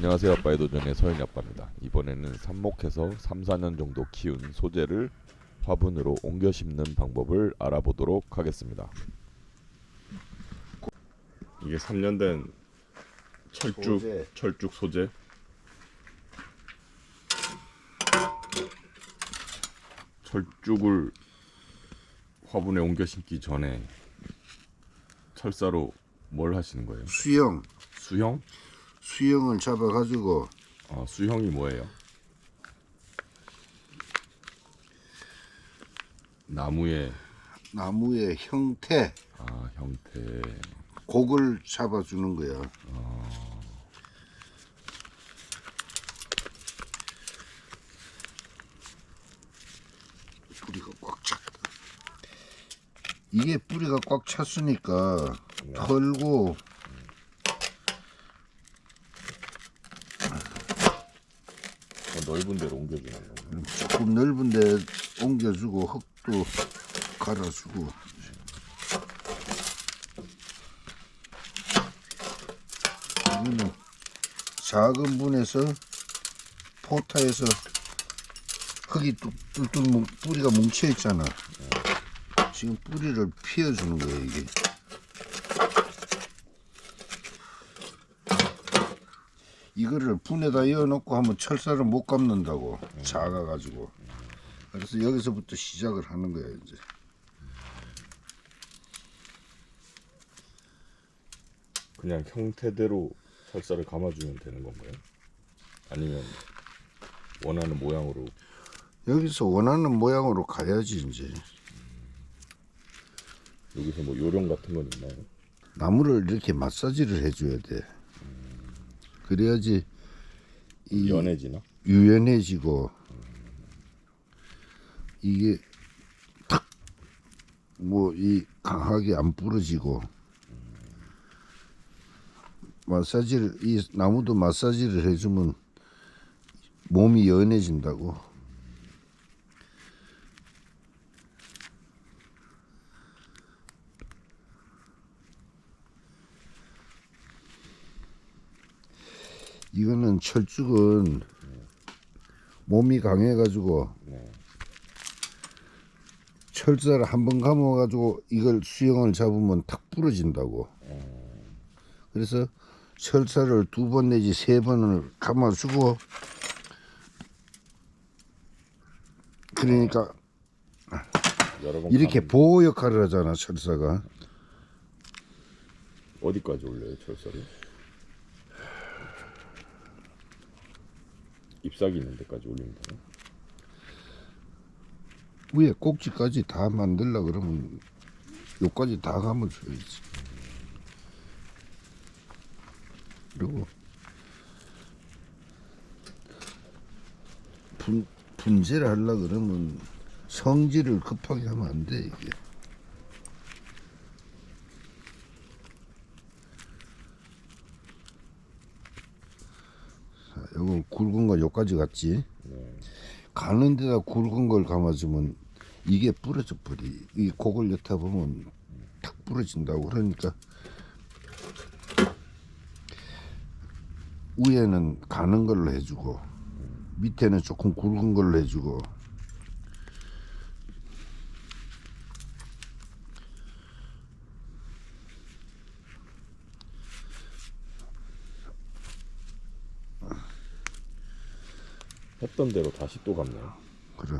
안녕하세요 아빠의 도전의 서현이 아빠입니다 이번에는 삽목해서 3, 4년 정도 키운 소재를 화분으로 옮겨 심는 방법을 알아보도록 하겠습니다 이게 3년 된 철쭉 소재. 철쭉 소재 철쭉을 화분에 옮겨 심기 전에 철사로 뭘 하시는 거예요? 수영 수형? 수영을 잡아가지고 아, 수형이 뭐예요? 나무의 나무의 형태 아, 형태. 곡을 잡아주는 거야. 뿌리가 꽉 찼다. 이게 뿌리가 꽉 찼으니까 털고 더 넓은 데로 옮겨주는 거. 조금 넓은 데 옮겨주고 흙도 갈아주고. 이거는 작은 분에서 포타에서 흙이 뚝- 뚝뚝 뭉- 뿌리가 뭉쳐 있잖아. 지금 뿌리를 피워주는 거예요 이게 이거를 분에다 이어놓고 하면 철사를 못 감는다고 작아가지고. 그래서 여기서부터 시작을 하는 거야 이제. 그냥 형태대로 철사를 감아주면 되는 건가요? 아니면 원하는 모양으로? 여기서 원하는 모양으로 가야지 이제. 여기서 뭐 요령 같은 건 있나요? 나무를 이렇게 마사지를 해줘야 돼 그래야지 이 연해지나? 유연해지고 이게 탁 뭐 이 강하게 안 부러지고 마사지를 이 나무도 마사지를 해주면 몸이 연해진다고 이거는 철쭉은 몸이 강해가지고 네. 철사를 한 번 감아가지고 이걸 수영을 잡으면 탁 부러진다고. 그래서 철사를 두 번 내지 세 번을 감아주고 그러니까 이렇게 보호 역할을 하잖아 철사가. 어디까지 올려요 철사를? 잎사귀 있는 데까지 올리면 되나? 위에 꼭지까지 다 만들려 그러면 요까지 다 감아줘야지. 그리고 분 분재를 하려 그러면 성질을 급하게 하면 안 돼 이게. 자, 요건 요까지 갔지. 가는 데다 굵은 걸 감아주면 이게 부러져 버리. 이 곡을 엿다 보면 탁 부러진다고 그러니까 위에는 가는 걸로 해주고 밑에는 조금 굵은 걸로 해주고 했던 대로 다시 또 감네요. 그래.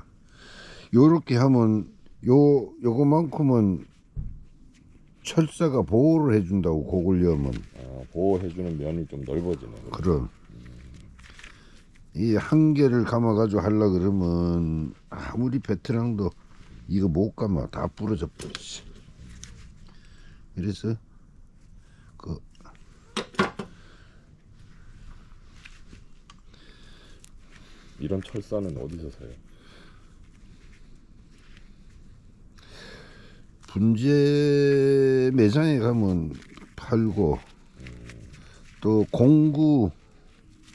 요렇게 하면 요 요거만큼은 철사가 보호를 해준다고 여면 아, 보호해주는 면이 좀 넓어지네. 그럼 이 한 개를 감아가지고 하려 그러면 아무리 베테랑도 이거 못 감아 다 부러져 버리지. 그래서 그 이런 철사는 어디서 사요? 분재 매장에 가면 팔고 또 공구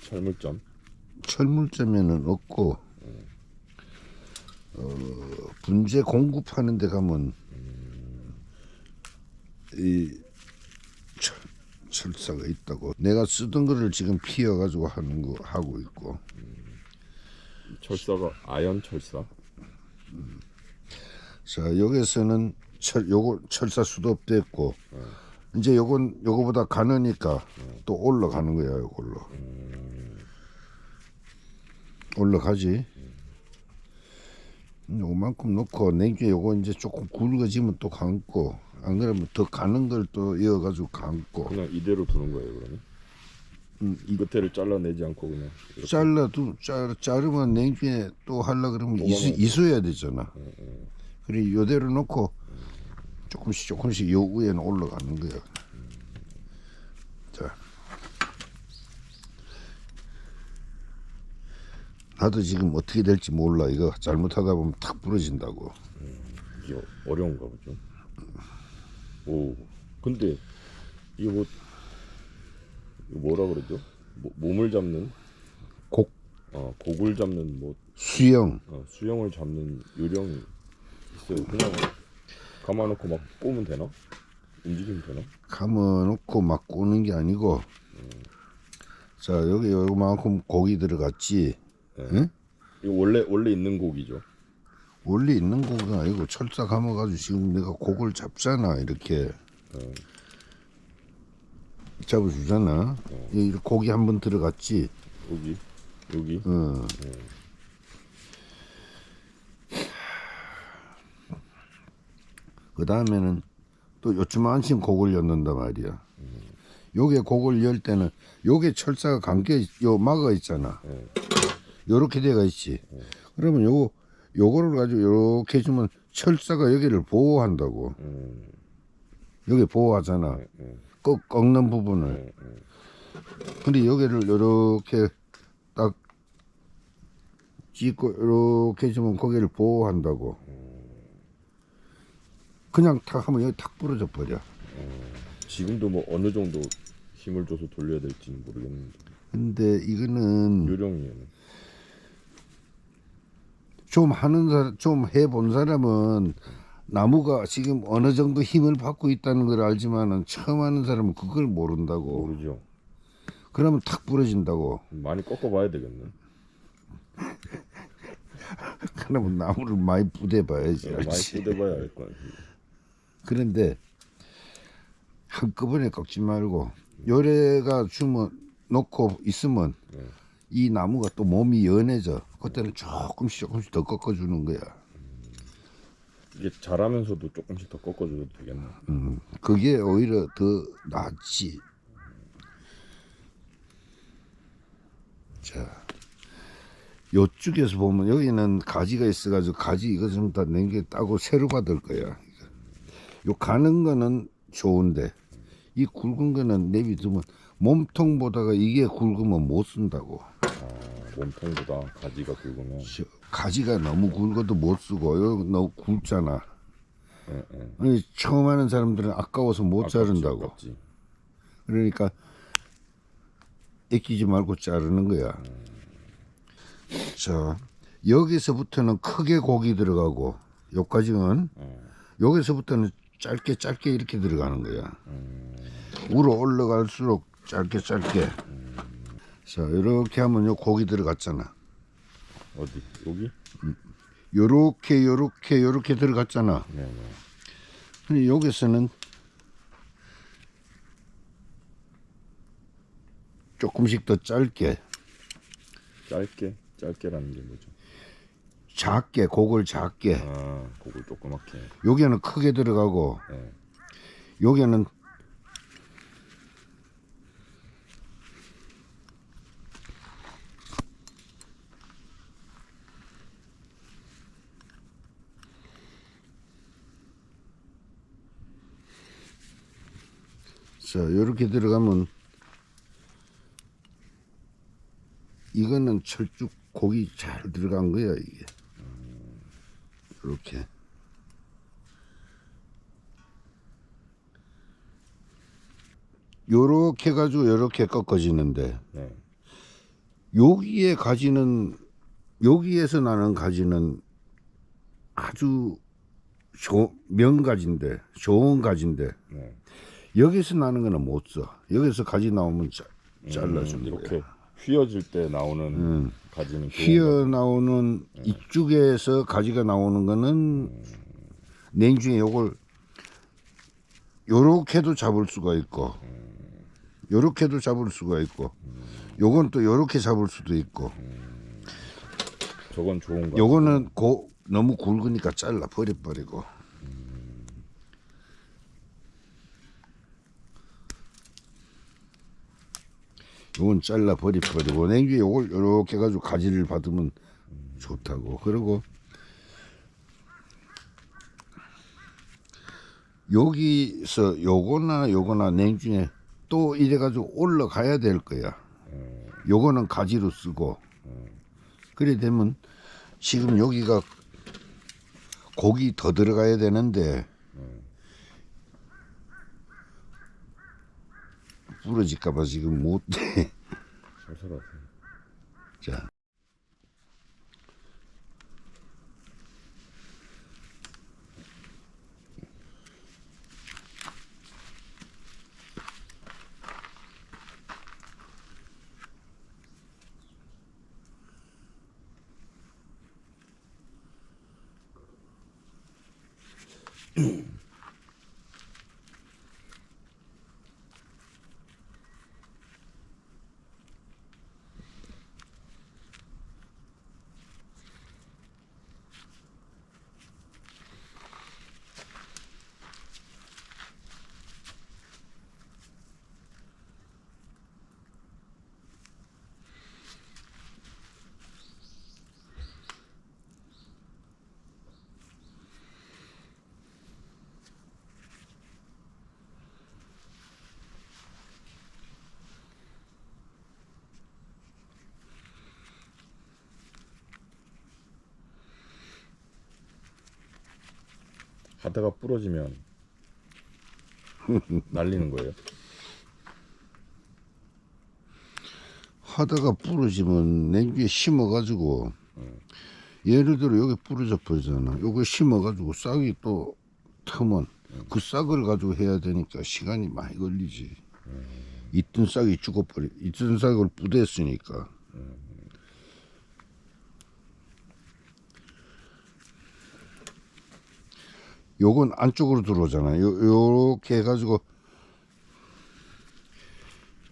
철물점? 철물점에는 없고 어, 분재 공구 파는 데 가면 이 철, 철사가 있다고. 내가 쓰던 거를 지금 피어 가지고 하는 거 하고 있고. 철사가 아연 철사. 자 여기서는 철 요거 철사 수도 됐고 이제 요건 요거보다 가느니까 또 올라가는 거야 요걸로 올라가지 요만큼 놓고 냉기에 요거 이제 조금 굵어지면 또 감고 안 그러면 더 가는 걸 또 이어가지고 감고 그냥 이대로 두는 거예요 그러면. 음, 이 끝에를 잘라내지 않고 그냥 이렇게. 잘라도 자, 자르면 냉기에 또 하려 그러면 이수, 이수해야 되잖아 예, 예. 그래 요대로 놓고 조금씩 조금씩 요 위에는 올라가는 거야. 자, 나도 지금 어떻게 될지 몰라. 이거 잘못하다 보면 탁 부러진다고. 이게 어려운가 보죠. 오, 근데 이게 뭐 이거 뭐라 그러죠? 모, 몸을 잡는 곡 어, 곡을 잡는 뭐 수영 어, 수영을 잡는 요령이 있어요. 그냥 감아놓고 막 꼬면 되나? 움직이면 되나? 감아놓고 막 꼬는 게 아니고. 자 여기 요만큼 고기 들어갔지. 응? 이거 원래 원래 있는 곡이죠. 원래 있는 고기가 아니고 철사 감아가지고 지금 내가 고기를 잡잖아 이렇게 잡아주잖아. 여기 고기 한 번 들어갔지? 여기? 여기? 어. 그 다음에는 또 요쯤만큼 고기를 엮는단 말이야. 요게 고기를 열 때는 요게 철사가 감겨 있- 요 막아 있잖아. 예. 요렇게 돼가 있지. 그러면 요 요거를 가지고 요렇게 해주면 철사가 여기를 보호한다고. 음, 여기 보호하잖아. 음, 꺾, 꺾는 부분을 음, 음. 근데 여기를 요렇게 딱 찍고 요렇게 해주면 거기를 보호한다고 그냥 탁 하면 여기 탁 부러져 버려 지금도 뭐 어느 정도 힘을 줘서 돌려야 될지는 모르겠는데 근데 이거는 요령이에요. 좀 하는 사람 좀 해본 사람은 나무가 지금 어느 정도 힘을 받고 있다는 걸 알지만은 처음 하는 사람은 그걸 모른다고 모르죠. 그러면 탁 부러진다고 많이 꺾어봐야 되겠네. 그러면 나무를 많이 부대봐야지 네, 많이 알지? 뜯어봐야 알 거야. 그런데 한꺼번에 꺾지 말고 요래가 주면 놓고 있으면 네. 이 나무가 또 몸이 연해져 그때는 조금씩 조금씩 더 꺾어주는 거야 이게 자라면서도 조금씩 더 꺾어줘도 되겠네. 음, 그게 오히려 더 낫지 자 요쪽에서 보면 여기는 가지가 있어가지고 가지 이거 좀 다 냉겨 따고 새로 받을 거야 요 가는 거는 좋은데 이 굵은 거는 내비두면 몸통 보다가 이게 굵으면 못 쓴다고 아, 몸통보다 가지가 굵으면. 저 가지가 너무 굵어도 못 쓰고 이거 너무 굵잖아 예, 예. 아니, 처음 하는 사람들은 아까워서 못 아깝지, 자른다고 아깝지. 그러니까 애끼지 말고 자르는 거야. 자 여기서부터는 크게 고기 들어가고 여기까지는 어, 여기서부터는 짧게 짧게 이렇게 들어가는 거야. 위로 올라갈수록 짧게 짧게. 자 이렇게 하면 요 고기 들어갔잖아. 어디? 여기? 요렇게 요렇게 요렇게 들어갔잖아. 네, 네. 근데 여기서는 조금씩 더 짧게 짧게? 짧게라는 게 뭐죠? 작게 곡을 작게 아, 그걸 조그맣게. 여기는 크게 들어가고 네. 여기는 자 이렇게 들어가면 이거는 철쭉 고기 잘 들어간 거야 이게 이렇게 요렇게 가지고 요렇게 꺾어지는데 네. 여기에 가지는 여기에서 나는 가지는 아주 조, 명가지인데 좋은 가지인데 네. 여기서 나는 거는 못 써. 여기서 가지 나오면 자, 잘라주는 음, 거야. 이렇게 휘어질 때 나오는 음. 가지는. 휘어 나오는 이쪽에서 가지가 나오는 거는 냉중에 요걸 요렇게도 잡을 수가 있고 요렇게도 잡을 수가 있고 요건 또 요렇게 잡을 수도 있고 저건 좋은 거. 요거는 고, 너무 굵으니까 잘라 버려버리고 요건 잘라 버려버리고 냉주에 요걸 요렇게 해가지고 가지를 받으면 좋다고. 그리고 여기서 요거나 요거나 냉중에 또 이래가지고 올라가야 될 거야. 요거는 가지로 쓰고. 그래 되면 지금 여기가 고기 더 들어가야 되는데 부러질까봐 지금 못해. 살살하세요. 자. 하다가 부러지면 날리는 거예요. 하다가 부러지면 냉기에 심어가지고 예를 들어 여기 부러져 버리잖아. 요거 심어가지고 싹이 또 트면 그 싹을 가지고 해야 되니까 시간이 많이 걸리지. 있던 싹이 죽어버리. 있던 싹을 부대했으니까. 요건 안쪽으로 들어오잖아. 요 요렇게 해가지고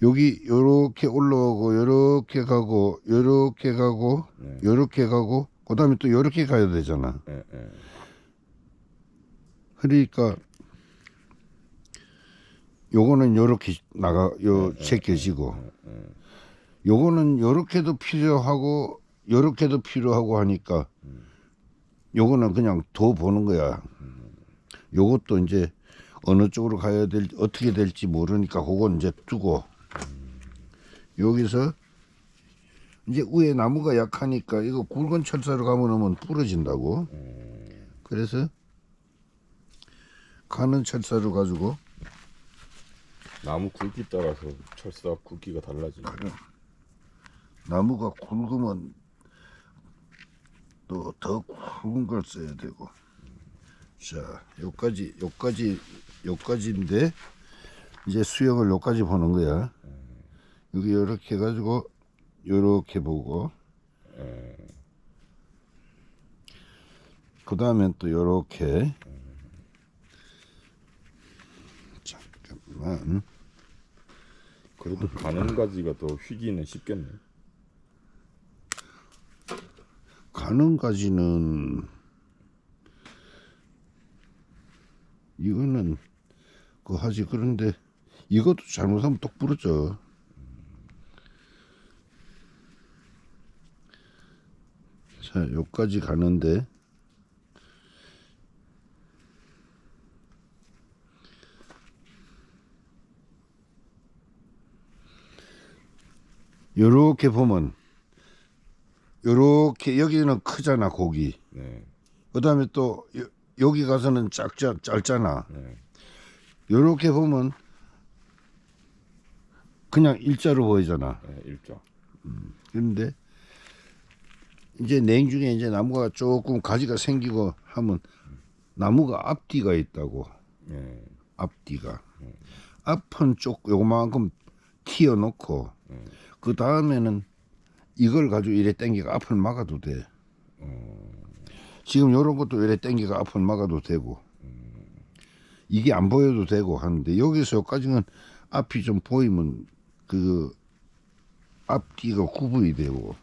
여기 요렇게 올라오고 요렇게 가고 요렇게 가고 네. 요렇게 가고 그다음에 또 요렇게 가야 되잖아. 예, 예. 그러니까 요거는 요렇게 나가 요 제껴지고 요거는 요렇게도 필요하고 요렇게도 필요하고 하니까 요거는 그냥 더 보는 거야. 요것도 이제 어느 쪽으로 가야 될 어떻게 될지 모르니까 그건 이제 두고 여기서 이제 위에 나무가 약하니까 이거 굵은 철사로 가면 부러진다고. 그래서 가는 철사로 가지고 나무 굵기 따라서 철사 굵기가 달라지네. 나무가 굵으면 또 더 굵은 걸 써야 되고 자 요까지 요까지 요까지인데 이제 수영을 요까지 보는 거야. 여기 요렇게 해가지고 요렇게 보고. 그 다음엔 또 요렇게. 잠깐만. 그래도 가는 가지가 더 휘기는 쉽겠네. 가는 가지는 이거는 그 하지. 그런데 이것도 잘못하면 똑 부러져. 자, 여기까지 가는데. 요렇게 보면 요렇게 여기는 크잖아 고기. 네, 그 다음에 또 여, 여기 가서는 작자 짧잖아. 네. 요렇게 보면 그냥 일자로 보이잖아. 네, 일자. 그런데 이제 냉중에 이제 나무가 조금 가지가 생기고 하면 나무가 앞뒤가 있다고. 네, 앞뒤가. 앞은 쪽 요만큼 튀어 놓고 그 다음에는 이걸 가지고 이래 당기가 앞을 막아도 돼. 지금 요런 것도 이래 당기가 앞을 막아도 되고 이게 안 보여도 되고 하는데 여기서 여기까지는 앞이 좀 보이면 그 앞뒤가 구분이 되고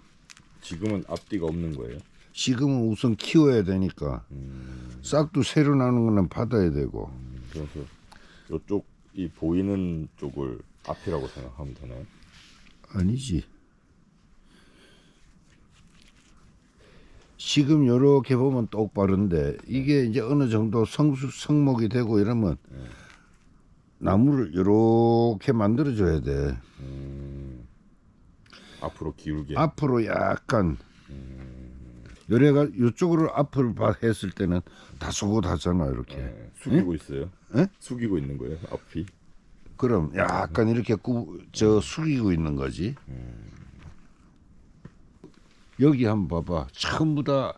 지금은 앞뒤가 없는 거예요. 지금은 우선 키워야 되니까 싹도 새로 나는 거는 받아야 되고 그래서 이쪽 이 보이는 쪽을 앞이라고 생각하면 되나요? 아니지. 지금 요렇게 보면 똑바른데 이게 이제 어느 정도 성수 성목이 되고 이러면 나무를 요렇게 만들어 줘야 돼. 앞으로 기울게. 앞으로 약간 요래가 요쪽으로 앞을 봐 했을 때는 다소곳하잖아 이렇게. 네, 숙이고 있어요. 예? 숙이고 있는 거예요. 앞이. 그럼 약간 이렇게 꾸, 저 숙이고 있는 거지. 여기 한번 봐봐. 전부 다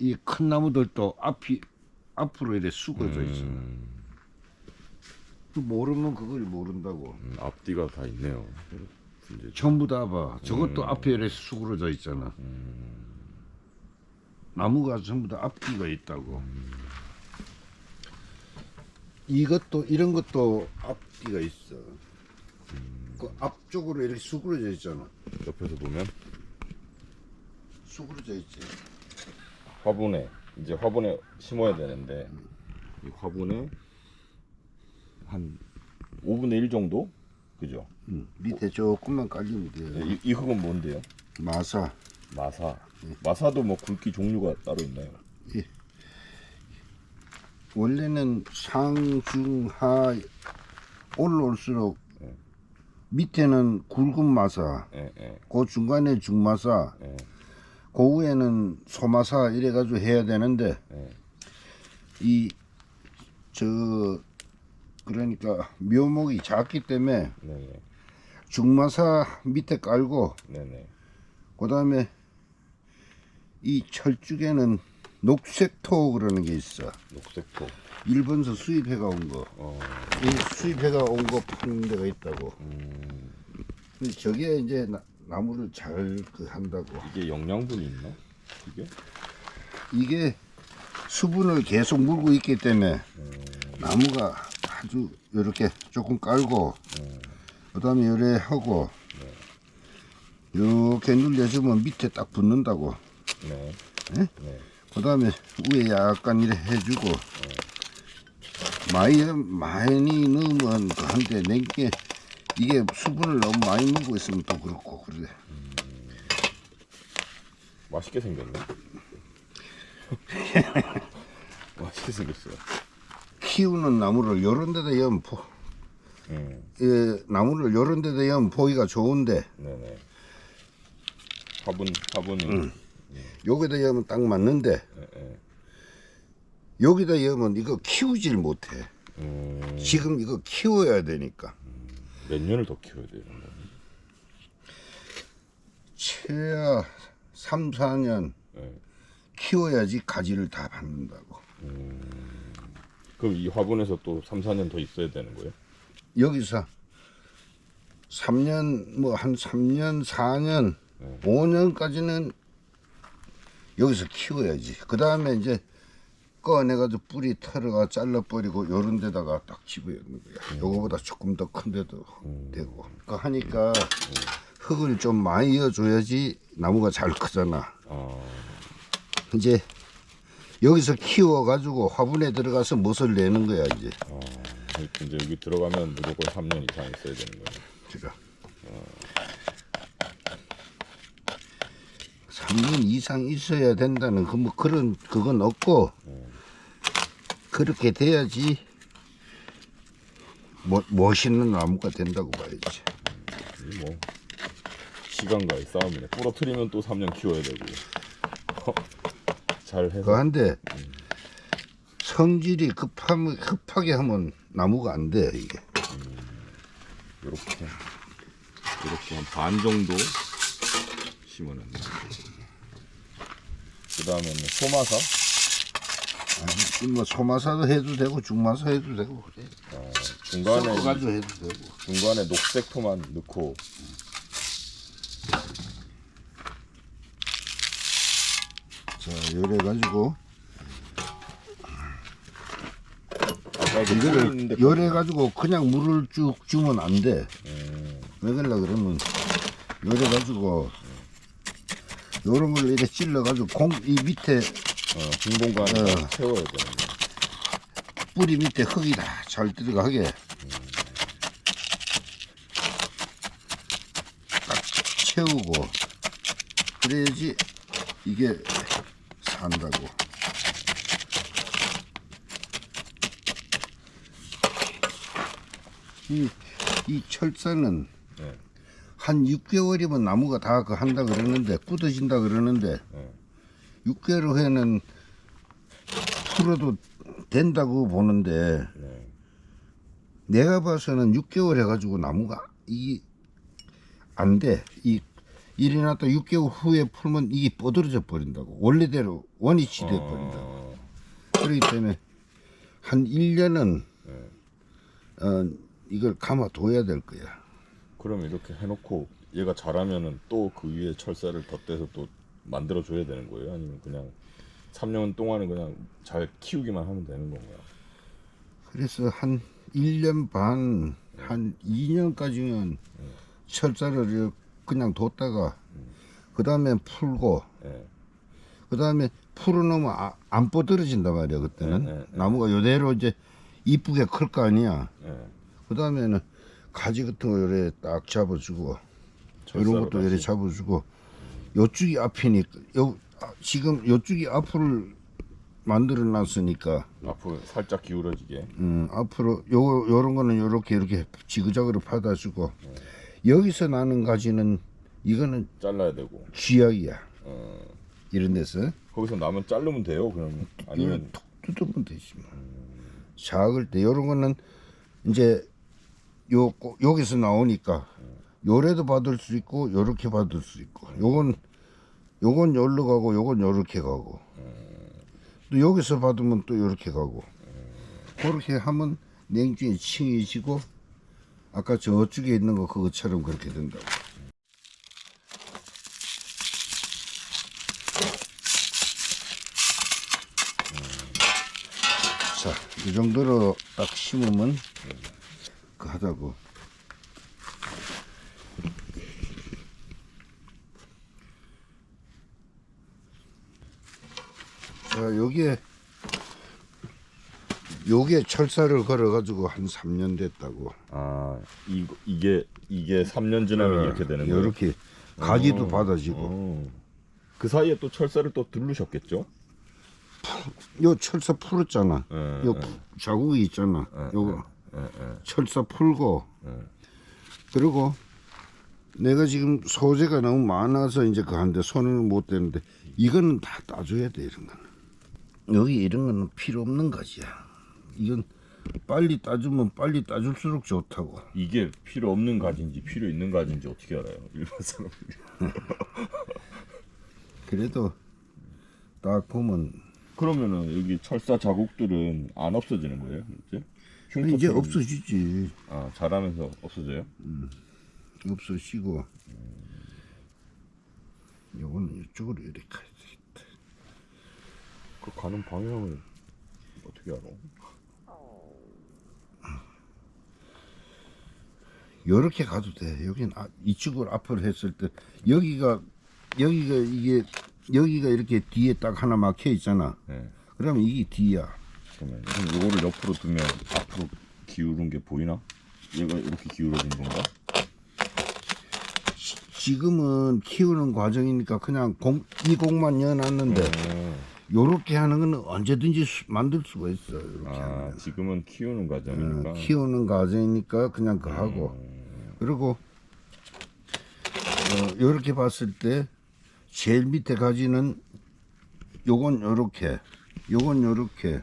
이 큰 나무들도 앞이 앞으로 이렇게 숙어져 있어. 그 모르면 그걸 모른다고. 음, 앞뒤가 다 있네요. 이제 전부 다 봐. 저것도 앞에 이렇게 수그러져 있잖아. 나무가 전부 다 앞뒤가 있다고. 이것도 이런 것도 앞뒤가 있어. 그 앞쪽으로 이렇게 수그러져 있잖아. 옆에서 보면 수그러져 있지. 화분에 이제 화분에 심어야 되는데 이 화분에 한 5분의 1 정도 그죠? 응. 밑에 조금만 깔리면 돼. 네, 이, 이 흙은 뭔데요? 마사. 마사. 마사도 뭐 굵기 종류가 따로 있나요? 원래는 상중하 올라올수록 밑에는 굵은 마사, 예, 예, 그 중간에 중마사, 예, 그 위에는 소마사 이래가지고 해야 되는데 예. 이저 그러니까 묘목이 작기 때문에 네네, 중마사 밑에 깔고 네네. 그 다음에 이 철쭉에는 녹색토 그러는 게 있어. 녹색토. 일본서 수입해가 온 거. 어, 이 수입해가 온 거 파는 데가 있다고. 음, 근데 저게 이제 나, 나무를 잘 그 한다고. 이게 영양분이 있나? 이게? 이게 수분을 계속 물고 있기 때문에 나무가 아주 이렇게 조금 깔고 그 다음에 요래 하고 이렇게 눌려주면 밑에 딱 붙는다고. 네. 예? 네. 그 다음에 위에 약간 이래 해주고 많이 많이 넣으면 그 한데 내게 이게 수분을 너무 많이 물고 있으면 또 그렇고 그래. 맛있게 생겼네. 맛있게 생겼어요. 키우는 나무를 요런 데다 여면 보, 음, 예, 나무를 요런 데다 여면 보기가 좋은데 네네. 화분, 화분이. 여기다 여면 딱 맞는데 예, 예. 여기다 여면 이거 키우질 못해. 음, 지금 이거 키워야 되니까 몇 년을 더 키워야 돼요? 최하 3, 4년 예. 키워야지 가지를 다 받는다고. 그럼 이 화분에서 또 3, 4년 더 있어야 되는 거예요? 여기서 3년 뭐 한 3년 4년 네. 5년까지는 여기서 키워야지 그 다음에 이제 꺼내가지고 뿌리 털어가 잘라버리고 요런 데다가 딱 집어넣는 거야. 요거보다 조금 더 큰 데도 되고. 그 하니까 흙을 좀 많이 이어줘야지 나무가 잘 크잖아. 아, 이제 여기서 키워가지고 화분에 들어가서 멋을 내는 거야 이제. 아, 이제 여기 들어가면 무조건 3년 이상 있어야 되는 거예요. 제가 3년 이상 있어야 된다는 그 뭐 그런 그건 없고 그렇게 돼야지 뭐, 멋있는 나무가 된다고 봐야지. 이뭐 시간과의 싸움이네. 부러뜨리면 또 3년 키워야 되고. 잘 해서 그한데 성질이 급하면 급하게 하면 나무가 안 돼 이게. 이렇게 이렇게 한 반 정도 심어놨네. 그 다음에는 소마사. 아니, 뭐 소마사도 해도 되고 중마사 해도 되고 그래. 어, 중간에 섞어가지고 해도 되고. 중간에 녹색 토만 넣고 자, 요래 가지고 이거를 요래 가지고 그냥 물을 쭉 주면 안 돼. 음, 왜 그러려 그러면 요래 가지고 요런 걸 이렇게 찔러 가지고 공 이 밑에 어, 빈 공간에 어. 채워야 되는 거. 뿌리 밑에 흙이 다 잘 들어가게 딱 채우고 그래야지 이게 산다고 이, 이 철사는 네. 한 6개월이면 나무가 다 그 한다 그러는데 굳어진다 그러는데 네. 6개월 후에는 풀어도 된다고 보는데 네. 내가 봐서는 6개월 해가지고 나무가 이게 안 돼. 이 일이 났다 6개월 후에 풀면 이게 뻗어져 버린다고. 원래대로 원위치 돼 버린다고. 어, 그렇기 때문에 한 1년은 네. 어, 이걸 감아둬야 될 거야. 그럼 이렇게 해놓고 얘가 자라면은 또 그 위에 철사를 덧대서 또 만들어 줘야 되는 거예요? 아니면 그냥 3년 동안은 그냥 잘 키우기만 하면 되는 건가요? 그래서 한 1년 반, 한 2년까지는 철사를 이렇게 그냥 뒀다가 그 다음에 풀고 네. 그 다음에 풀어놓으면 아- 안 뻗어진단 말이야 그때는 네, 네, 네. 나무가 요대로 이제 이쁘게 클 거 아니야 네. 그 다음에는 가지 같은 거 요래 딱 잡아주고 이런 것도 요래 다시. 잡아주고 요쪽이 앞이니까 요 아, 지금 요쪽이 앞을 만들어 놨으니까. 앞으로 살짝 기울어지게. 음, 앞으로 요 요런 거는 요렇게 이렇게 지그자그로 받아주고. 여기서 나는 가지는 이거는 잘라야 되고. 쥐약이야. 어, 이런 데서. 거기서 나면 자르면 돼요? 그러면 아니면 툭 뜯으면 되지 뭐. 작을 때 요런 거는 이제 요 꼬- 여기서 나오니까 요래도 받을 수 있고 요렇게 받을 수 있고. 요건 요건 요로 가고 요건 요렇게 가고. 또 여기서 받으면 또 요렇게 가고. 그렇게 하면 냉주에 칭해지고 아까 저쪽에 있는 거 그것처럼 그렇게 된다고. 자, 이 정도로 딱 심으면 그 하다고. 자, 여기에 요게 철사를 걸어 가지고 한 3년 됐다고. 아 이, 이게 이게 3년 지나면 이렇게 되는 거예요? 이렇게 가지도 어, 받아지고. 어. 그 사이에 또 철사를 또 들르셨겠죠? 요 철사 풀었잖아. 예, 요 예. 푸- 자국이 있잖아. 요거 예, 예. 철사 풀고 예. 그리고 내가 지금 소재가 너무 많아서 이제 그한테 손을 못 대는데 이거는 다 따줘야 돼 이런 거는 여기 이런 거는 필요 없는 가지야 이건 빨리 따주면 빨리 따줄수록 좋다고 이게 필요 없는 가지인지 필요 있는 가지인지 어떻게 알아요? 일반 사람들이. 그래도 딱 보면 그러면은 여기 철사 자국들은 안 없어지는 거예요? 이제? 아니, 이제 없어지지 아 자라면서 없어져요? 없어지고 요거는 이쪽으로 이렇게 그 가는 방향을 어떻게 알아? 요렇게 가도 돼. 여긴 아, 이쪽으로 앞으로 했을 때 여기가 여기가 이게 여기가 이렇게 뒤에 딱 하나 막혀 있잖아. 네. 그러면 이게 뒤야. 그러면 그럼 요거를 옆으로 두면 앞으로 기울은 게 보이나? 얘가 이렇게 기울어진 건가? 지금은 키우는 과정이니까 그냥 공, 이 공만 여놨는데 어. 요렇게 하는 거는 언제든지 수- 만들 수가 있어. 아 하면. 지금은 키우는 과정이니까 어, 키우는 과정이니까 그냥 그 하고 그리고 어, 요렇게 봤을 때 제일 밑에 가지는 요건 요렇게 요건 요렇게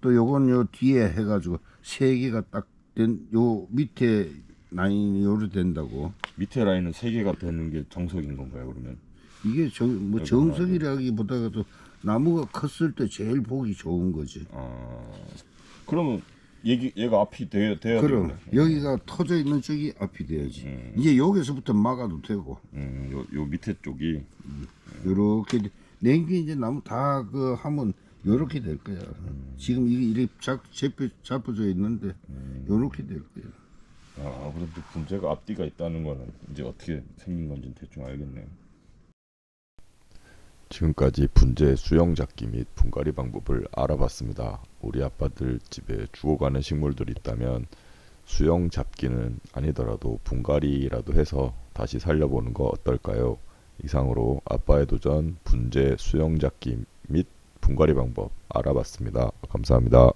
또 요건 요 뒤에 해가지고 세 개가 딱 된 요 밑에 라인이 요렇게 된다고 밑에 라인은 세 개가 되는 게 정석인 건가요 그러면? 이게 정, 뭐 정석이라기보다도 나무가 컸을 때 제일 보기 좋은 거지. 아 그러면 얘기 얘가 앞이 돼, 돼야 그럼 되겠네. 여기가 터져 있는 쪽이 앞이 돼야지. 음. 이제 여기서부터 막아도 되고 음, 요, 요 밑에 쪽이 요렇게 냉기 이제 나무 다 그 하면 요렇게 될 거야. 지금 이게 이렇게 잡, 잡혀, 잡혀져 있는데 요렇게 될 거야. 아 그래도 분재가 앞뒤가 있다는 거는 이제 어떻게 생긴 건지 대충 알겠네요. 지금까지 분재 수영 잡기 및 분갈이 방법을 알아봤습니다. 우리 아빠들 집에 죽어가는 식물들이 있다면 수영 잡기는 아니더라도 분갈이라도 해서 다시 살려보는 거 어떨까요? 이상으로 아빠의 도전 분재 수영 잡기 및 분갈이 방법 알아봤습니다. 감사합니다.